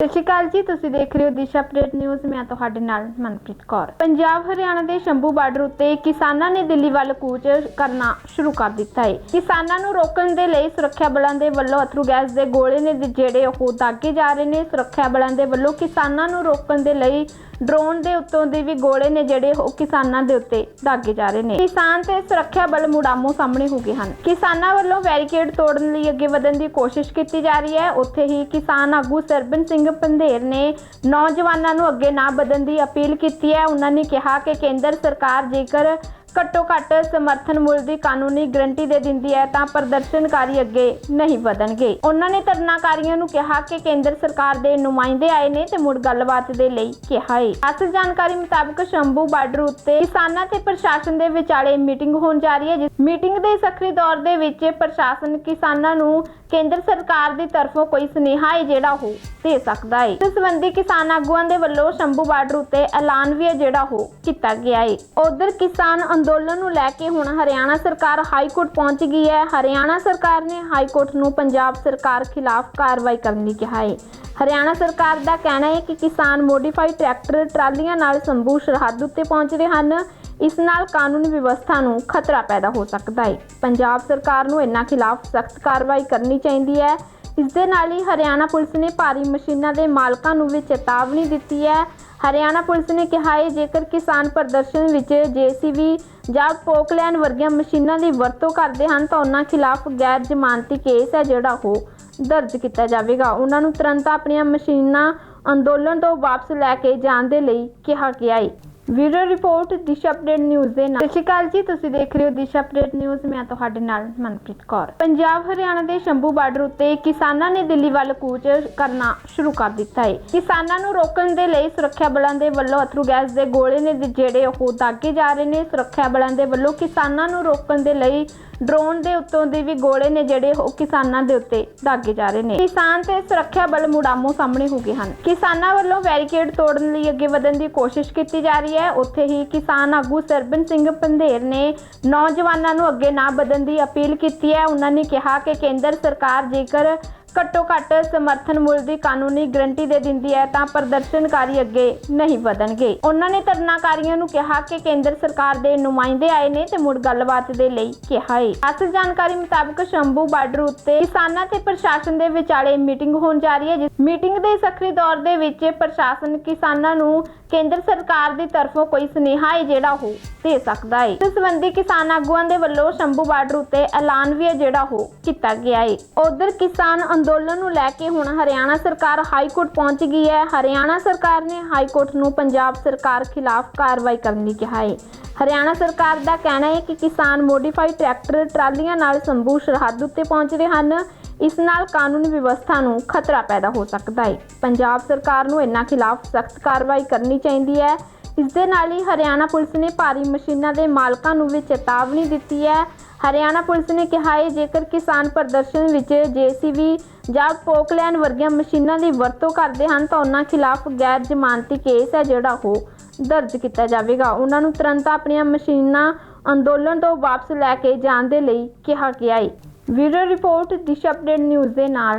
ਸਤਿ ਸ਼੍ਰੀ ਅਕਾਲ ਜੀ, ਤੁਸੀਂ ਦੇਖ ਰਹੇ ਹੋ ਦਿਸ਼ਾ ਅਪਡੇਟ ਨਿਊਜ਼। ਮੈਂ ਤੁਹਾਡੇ ਨਾਲ ਮਨਪ੍ਰੀਤ ਕੌਰ। ਪੰਜਾਬ, ਹਰਿਆਣਾ ਦੇ ਸ਼ੰਭੂ ਬਾਰਡਰ ਉੱਤੇ ਕਿਸਾਨਾਂ ਨੇ ਦਿੱਲੀ ਵੱਲ ਕੂਚ ਕਰਨਾ ਸ਼ੁਰੂ ਕਰ ਦਿੱਤਾ ਹੈ ਕਿਸਾਨਾਂ ਨੂੰ ਰੋਕਣ ਦੇ ਲਈ ਸੁਰੱਖਿਆ ਬਲਾਂ ਦੇ ਵੱਲੋਂ ਅਥਰੂ ਗੈਸ ਦੇ ਗੋਲੇ ਨੇ, ਜਿਹੜੇ ਉਹ ਦਾਗੇ ਜਾ ਰਹੇ ਨੇ, ਸੁਰੱਖਿਆ ਬਲਾਂ ਦੇ ਵੱਲੋਂ ਕਿਸਾਨਾਂ ਨੂੰ ਰੋਕਣ ਦੇ ਲਈ ਡਰੋਨ ਦੇ ਉੱਤੋਂ ਦੀ ਵੀ ਗੋਲੇ ਨੇ ਜਿਹੜੇ ਉਹ ਕਿਸਾਨਾਂ ਦੇ ਉੱਤੇ ਦਾਗੇ ਜਾ ਰਹੇ ਨੇ। ਕਿਸਾਨ ਤੇ ਸੁਰੱਖਿਆ ਬਲ ਮੁੜਾਮੋ ਸਾਹਮਣੇ ਹੋ ਗਏ ਹਨ। ਕਿਸਾਨਾਂ ਵੱਲੋਂ ਬੈਰੀਕੇਡ ਤੋੜਨ ਲਈ ਅੱਗੇ ਵਧਣ ਦੀ ਕੋਸ਼ਿਸ਼ ਕੀਤੀ ਜਾ ਰਹੀ ਹੈ। ਉੱਥੇ ਹੀ ਕਿਸਾਨ ਆਗੂ ਸਰਬਨ ਸਿੰਘ ਪੰਧੇਰ ਨੇ ਨੌਜਵਾਨਾਂ ਨੂੰ ਅੱਗੇ ਨਾ ਵਧਣ ਦੀ ਅਪੀਲ ਕੀਤੀ ਹੈ। ਉਹਨਾਂ ਨੇ ਕਿਹਾ ਕਿ ਕੇਂਦਰ ਸਰਕਾਰ ਜੇਕਰ ਘੱਟੋ ਘੱਟ ਸਮਰਥਨ ਮੁੱਲ ਦੀ ਕਾਨੂੰਨੀ ਗਰੰਟੀ ਦੇ ਦਿੰਦੀ ਹੈ ਤਾਂ ਪ੍ਰਦਰਸ਼ਨਕਾਰੀ ਅੱਗੇ ਨਹੀਂ ਵਧਣਗੇ। ਉਹਨਾਂ ਨੇ ਧਰਨਾਕਾਰੀਆਂ ਨੂੰ ਕਿਹਾ ਕਿ ਕੇਂਦਰ ਸਰਕਾਰ ਦੇ ਨੁਮਾਇੰਦੇ ਆਏ ਨੇ ਤੇ ਮੁੜ ਗੱਲਬਾਤ ਦੇ ਲਈ ਕਿਹਾ ਹੈ ਅਸਲ ਜਾਣਕਾਰੀ ਮੁਤਾਬਕ ਸ਼ੰਭੂ ਬਾਰਡਰ ਉੱਤੇ ਕਿਸਾਨਾਂ ਤੇ ਪ੍ਰਸ਼ਾਸਨ ਦੇ ਵਿਚਾਲੇ ਮੀਟਿੰਗ ਹੋਣ ਜਾ ਰਹੀ ਹੈ, ਜਿਸ ਮੀਟਿੰਗ ਦੇ ਸਖਰੀ ਦੌਰ ਦੇ ਵਿੱਚ ਪ੍ਰਸ਼ਾਸਨ ਕਿਸਾਨਾਂ ਨੂੰ ਕੇਂਦਰ ਸਰਕਾਰ ਦੀ ਤਰਫੋਂ ਕੋਈ ਸੁਨੇਹਾ ਹੈ ਜਿਹੜਾ ਉਹ ਦੇ ਸਕਦਾ ਹੈ ਇਸ ਸੰਬੰਧੀ ਕਿਸਾਨ ਆਗੂਆਂ ਦੇ ਵੱਲੋਂ ਸ਼ੰਭੂ ਬਾਰਡਰ ਉੱਤੇ ਐਲਾਨ ਵੀ ਹੈ ਜਿਹੜਾ ਉਹ ਕੀਤਾ ਗਿਆ ਹੈ ਉਧਰ ਕਿਸਾਨ ਅੰਦੋਲਨ ਨੂੰ ਲੈ ਕੇ ਹੁਣ ਹਰਿਆਣਾ ਸਰਕਾਰ ਹਾਈ ਕੋਰਟ ਪਹੁੰਚ ਗਈ ਹੈ। ਹਰਿਆਣਾ ਸਰਕਾਰ ਨੇ ਹਾਈ ਕੋਰਟ ਨੂੰ ਪੰਜਾਬ ਸਰਕਾਰ ਖਿਲਾਫ ਕਾਰਵਾਈ ਕਰਨ ਲਈ ਕਿਹਾ ਹੈ। ਹਰਿਆਣਾ ਸਰਕਾਰ ਦਾ ਕਹਿਣਾ ਹੈ ਕਿ ਕਿਸਾਨ ਮੋਡੀਫਾਈਡ ਟਰੈਕਟਰ ਟਰਾਲੀਆਂ ਨਾਲ ਸੰਭੂ ਸਰਹੱਦ ਉੱਤੇ ਪਹੁੰਚ ਰਹੇ ਹਨ। ਇਸ ਨਾਲ ਕਾਨੂੰਨ ਵਿਵਸਥਾ ਨੂੰ ਖਤਰਾ ਪੈਦਾ ਹੋ ਸਕਦਾ ਹੈ। ਪੰਜਾਬ ਸਰਕਾਰ ਨੂੰ ਇਹਨਾਂ ਖਿਲਾਫ ਸਖਤ ਕਾਰਵਾਈ ਕਰਨੀ ਚਾਹੀਦੀ ਹੈ। ਇਸ ਦੇ ਨਾਲ ਹੀ ਹਰਿਆਣਾ ਪੁਲਿਸ ਨੇ ਭਾਰੀ ਮਸ਼ੀਨਾਂ ਦੇ ਮਾਲਕਾਂ ਨੂੰ ਵੀ ਚੇਤਾਵਨੀ ਦਿੱਤੀ ਹੈ। ਹਰਿਆਣਾ ਪੁਲਿਸ ਨੇ ਕਿਹਾ ਹੈ, ਜੇਕਰ ਕਿਸਾਨ ਪ੍ਰਦਰਸ਼ਨ ਵਿੱਚ ਜੀਸੀਬੀ ਜਾਂ ਪੋਕਲੈਨ ਵਰਗੀਆਂ ਮਸ਼ੀਨਾਂ ਦੀ ਵਰਤੋਂ ਕਰਦੇ ਹਨ, ਤਾਂ ਉਹਨਾਂ ਖਿਲਾਫ ਗੈਰ ਜ਼ਮਾਨਤੀ ਕੇਸ ਹੈ ਜਿਹੜਾ ਉਹ ਦਰਜ ਕੀਤਾ ਜਾਵੇਗਾ। ਉਹਨਾਂ ਨੂੰ ਤੁਰੰਤ ਆਪਣੀਆਂ ਮਸ਼ੀਨਾਂ ਅੰਦੋਲਨ ਤੋਂ ਵਾਪਸ ਲੈ ਕੇ ਜਾਣ ਦੇ ਲਈ ਕਿਹਾ ਗਿਆ ਹੈ। Video report Disha update news ਦੇ ਨਾਲ। ਸਤਿ ਸ਼੍ਰੀ ਅਕਾਲ ਜੀ, ਤੁਸੀਂ ਦੇਖ ਰਹੇ ਹੋ ਦਿਸ਼ਾ ਅਪਡੇਟ ਨਿਊਜ਼। ਮੈਂ ਤੁਹਾਡੇ ਨਾਲ ਮਨਪ੍ਰੀਤ ਕੌਰ। ਪੰਜਾਬ, ਹਰਿਆਣਾ ਦੇ ਸ਼ੰਭੂ ਬਾਰਡਰ ਉੱਤੇ ਕਿਸਾਨਾਂ ਨੇ ਦਿੱਲੀ ਵੱਲ ਕੂਚ ਕਰਨਾ ਸ਼ੁਰੂ ਕਰ ਦਿੱਤਾ ਹੈ ਕਿਸਾਨਾਂ ਨੂੰ ਰੋਕਣ ਦੇ ਲਈ ਸੁਰੱਖਿਆ ਬਲਾਂ ਦੇ ਵੱਲੋਂ ਅਥਰੂ ਗੈਸ ਦੇ ਗੋਲੇ ਨੇ, ਜਿਹੜੇ ਉਹ ਦਾਗੇ ਜਾ ਰਹੇ ਨੇ, ਸੁਰੱਖਿਆ ਬਲਾਂ ਦੇ ਵੱਲੋਂ ਕਿਸਾਨਾਂ ਨੂੰ ਰੋਕਣ ਦੇ ਲਈ ਡਰੋਨ ਦੇ ਉੱਤੋਂ ਦੀ ਵੀ ਗੋਲੇ ਨੇ ਜਿਹੜੇ ਉਹ ਕਿਸਾਨਾਂ ਦੇ ਉੱਤੇ ਦਾਗੇ ਜਾ ਰਹੇ ਨੇ। ਕਿਸਾਨ ਤੇ ਸੁਰੱਖਿਆ ਬਲ ਮੁੜਾਮੋ ਸਾਹਮਣੇ ਹੋ ਗਏ ਹਨ। ਕਿਸਾਨਾਂ ਵੱਲੋਂ ਬੈਰੀਕੇਡ ਤੋੜਨ ਲਈ ਅੱਗੇ ਵਧਣ ਦੀ ਕੋਸ਼ਿਸ਼ ਕੀਤੀ ਜਾ ਰਹੀ ਹੈ। ਉੱਥੇ ਹੀ ਕਿਸਾਨ ਆਗੂ ਸਰਬਨ ਸਿੰਘ ਪੰਧੇਰ ਨੇ ਨੌਜਵਾਨਾਂ ਨੂੰ ਅੱਗੇ ਨਾ ਵਧਣ ਦੀ ਅਪੀਲ ਕੀਤੀ ਹੈ। ਉਹਨਾਂ ਨੇ ਕਿਹਾ ਕਿ ਕੇਂਦਰ ਸਰਕਾਰ ਜੇਕਰ ਘੱਟੋ ਘੱਟ ਸਮਰਥਨ ਮੁੱਲ ਦੀ ਕਾਨੂੰਨੀ ਗਰੰਟੀ ਦੇ ਦਿੰਦੀ ਹੈ ਤਾਂ ਪ੍ਰਦਰਸ਼ਨਕਾਰੀ ਅੱਗੇ ਨਹੀਂ ਵਧਣਗੇ। ਉਹਨਾਂ ਨੇ ਧਰਨਾਕਾਰੀਆਂ ਨੂੰ ਕਿਹਾ ਕਿ ਕੇਂਦਰ ਸਰਕਾਰ ਦੇ ਨੁਮਾਇੰਦੇ ਆਏ ਨੇ ਤੇ ਮੁੜ ਗੱਲਬਾਤ ਦੇ ਲਈ ਕਿਹਾ ਹੈ ਅਸਲ ਜਾਣਕਾਰੀ ਮੁਤਾਬਕ ਸ਼ੰਭੂ ਬਾਰਡਰ ਉੱਤੇ ਕਿਸਾਨਾਂ ਤੇ ਪ੍ਰਸ਼ਾਸਨ ਦੇ ਵਿਚਾਲੇ ਮੀਟਿੰਗ ਹੋਣ ਜਾ ਰਹੀ ਹੈ, ਜਿਸ ਮੀਟਿੰਗ ਦੇ ਸਖਰੀ ਦੌਰ ਦੇ ਵਿੱਚ ਪ੍ਰਸ਼ਾਸਨ ਕਿਸਾਨਾਂ ਨੂੰ ਕੇਂਦਰ ਸਰਕਾਰ ਦੀ ਤਰਫੋਂ ਕੋਈ ਸੁਨੇਹਾ ਹੈ ਜਿਹੜਾ ਉਹ ਦੇ ਸਕਦਾ ਹੈ। ਇਸ ਸੰਬੰਧੀ ਕਿਸਾਨ ਆਗੂਆਂ ਦੇ ਵੱਲੋਂ ਸ਼ੰਭੂ ਬਾਰਡਰ ਉੱਤੇ ਐਲਾਨ ਵੀ ਹੈ ਜਿਹੜਾ ਉਹ ਕੀਤਾ ਗਿਆ ਹੈ। ਉਧਰ ਕਿਸਾਨ ਅੰਦੋਲਨ ਨੂੰ ਲੈ ਕੇ ਹੁਣ ਹਰਿਆਣਾ ਸਰਕਾਰ ਹਾਈ ਕੋਰਟ ਪਹੁੰਚ ਗਈ ਹੈ। ਹਰਿਆਣਾ ਸਰਕਾਰ ਨੇ ਹਾਈ ਕੋਰਟ ਨੂੰ ਪੰਜਾਬ ਸਰਕਾਰ ਖਿਲਾਫ ਕਾਰਵਾਈ ਕਰਨ ਲਈ ਕਿਹਾ ਹੈ। ਹਰਿਆਣਾ ਸਰਕਾਰ ਦਾ ਕਹਿਣਾ ਹੈ ਕਿ ਕਿਸਾਨ ਮੋਡੀਫਾਈਡ ਟਰੈਕਟਰ ਟਰਾਲੀਆਂ ਨਾਲ ਸੰਭੂ ਸਰਹੱਦ ਉੱਤੇ ਪਹੁੰਚ ਰਹੇ ਹਨ। ਇਸ ਨਾਲ ਕਾਨੂੰਨ ਵਿਵਸਥਾ ਨੂੰ ਖਤਰਾ ਪੈਦਾ ਹੋ ਸਕਦਾ ਹੈ। ਪੰਜਾਬ ਸਰਕਾਰ ਨੂੰ ਇਹਨਾਂ ਖਿਲਾਫ ਸਖਤ ਕਾਰਵਾਈ ਕਰਨੀ ਚਾਹੀਦੀ ਹੈ। ਇਸ ਦੇ ਨਾਲ ਹੀ ਹਰਿਆਣਾ ਪੁਲਿਸ ਨੇ ਭਾਰੀ ਮਸ਼ੀਨਾਂ ਦੇ ਮਾਲਕਾਂ ਨੂੰ ਵੀ ਚੇਤਾਵਨੀ ਦਿੱਤੀ ਹੈ। ਹਰਿਆਣਾ ਪੁਲਿਸ ਨੇ ਕਿਹਾ ਹੈ, ਜੇਕਰ ਕਿਸਾਨ ਪ੍ਰਦਰਸ਼ਨ ਵਿੱਚ ਜੀਸੀਬੀ ਜਾਂ ਪੋਕਲੈਨ ਵਰਗੀਆਂ ਮਸ਼ੀਨਾਂ ਦੀ ਵਰਤੋਂ ਕਰਦੇ ਹਨ, ਤਾਂ ਉਹਨਾਂ ਖਿਲਾਫ ਗੈਰ ਜ਼ਮਾਨਤੀ ਕੇਸ ਹੈ ਜਿਹੜਾ ਉਹ ਦਰਜ ਕੀਤਾ ਜਾਵੇਗਾ। ਉਹਨਾਂ ਨੂੰ ਤੁਰੰਤ ਆਪਣੀਆਂ ਮਸ਼ੀਨਾਂ ਅੰਦੋਲਨ ਤੋਂ ਵਾਪਸ ਲੈ ਕੇ ਜਾਣ ਦੇ ਲਈ ਕਿਹਾ ਗਿਆ ਹੈ। Video report Disha update news ਦੇ ਨਾਲ।